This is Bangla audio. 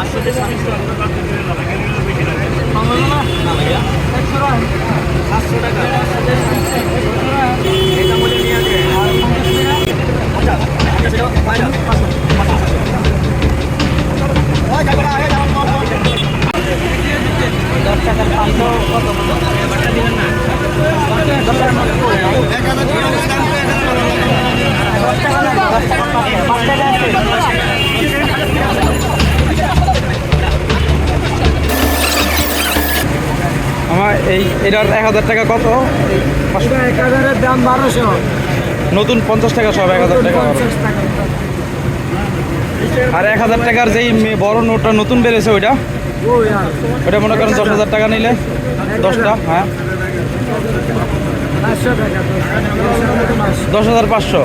সাতশো টাকা এটা বলে নিয়ে আসবে আর পঞ্চাশ টাকা সেটা আমার এই, এটার এক হাজার টাকা কত? এক হাজারের দাম বারোশো নতুন পঞ্চাশ টাকা সব এক হাজার টাকা আর। এক হাজার টাকার যেই বড় নোটটা নতুন বেড়েছে ওইটা? ওইটা মনে করেন দশ হাজার টাকা নিলে, দশটা হ্যাঁ। দশ হাজার পাঁচশো।